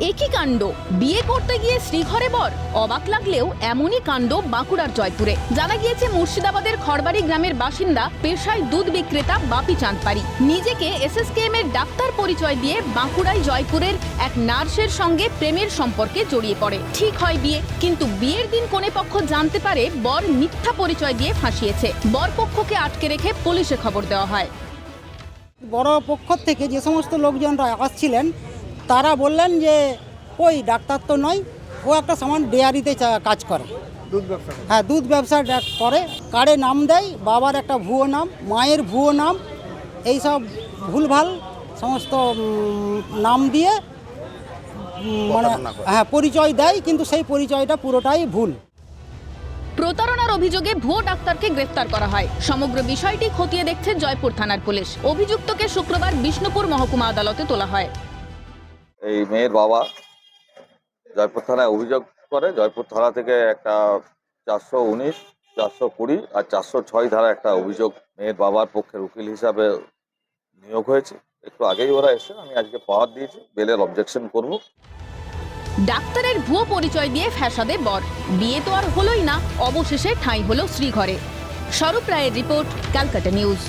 একই কাণ্ড। বিয়ে করতে গিয়ে শ্রীঘরে বর। অবাক লাগলেও এমনই কাণ্ড বাঁকুড়ার জয়পুরে। জানা গিয়েছে, মুর্শিদাবাদের খড়বাড়ি গ্রামের বাসিন্দা, পেশায় দুধ বিক্রেতা বাপি চাঁদপাড়ি নিজেকে এসএসকেএম এর ডাক্তার পরিচয় দিয়ে বাঁকুড়ায় জয়পুরের এক নার্সের সঙ্গে প্রেমের সম্পর্কে জড়িয়ে পড়ে। ঠিক হয় বিয়ে, কিন্তু বিয়ের দিন কোনে পক্ষ জানতে পারে, বর মিথ্যা পরিচয় দিয়ে ফাঁসিয়েছে। বর পক্ষকে আটকে রেখে পুলিশে খবর দেওয়া হয়। বড় পক্ষ থেকে যে সমস্ত লোকজনরা আসছিলেন তারা বললেন যে ওই ডাক্তার তো নয় ও একটা সামান ডেয়ারিতে চা- কাজ করে। দুধ ব্যবসা হ্যাঁ দুধ ব্যবসা করে। কার্ডে নাম দেয়? বাবার একটা ভুয়ো নাম মায়ের ভুয়ো নাম। এইসব ভুলভাল সমস্ত নাম দিয়ে মানে হ্যাঁ পরিচয় দেয় কিন্তু সেই পরিচয়টা পুরোটাই ভুল। প্রতারণার অভিযোগে ভুয়ো ডাক্তারকে গ্রেফতার করা হয়। সমগ্র বিষয়টি খতিয়ে দেখছে জয়পুর থানার পুলিশ। অভিযুক্তকে শুক্রবার বিষ্ণুপুর মহকুমা আদালতে তোলা হয়। এই মেয়ের বাবা জয়পুর থানায় অভিযোগ করে। জয়পুর থানা থেকে একটা চারশো উনিশ, চারশো কুড়ি আর চারশো ছয় ধারা একটা অভিযোগ মেয়ের বাবার পক্ষের উকিল হিসাবে নিয়োগ হয়েছে। একটু আগেই ওরা এসে আমি আজকে পাওয়ার দিয়েছি, বেলের অবজেকশন করব। ডাক্তারের ভুয়ো পরিচয় দিয়ে ফ্যাসাদে বর। বিয়ে তো আর হলোই না, অবশেষে ঠাঁই হলো শ্রীঘরে। স্বরূপ রায়ের রিপোর্ট, ক্যালকাটা নিউজ।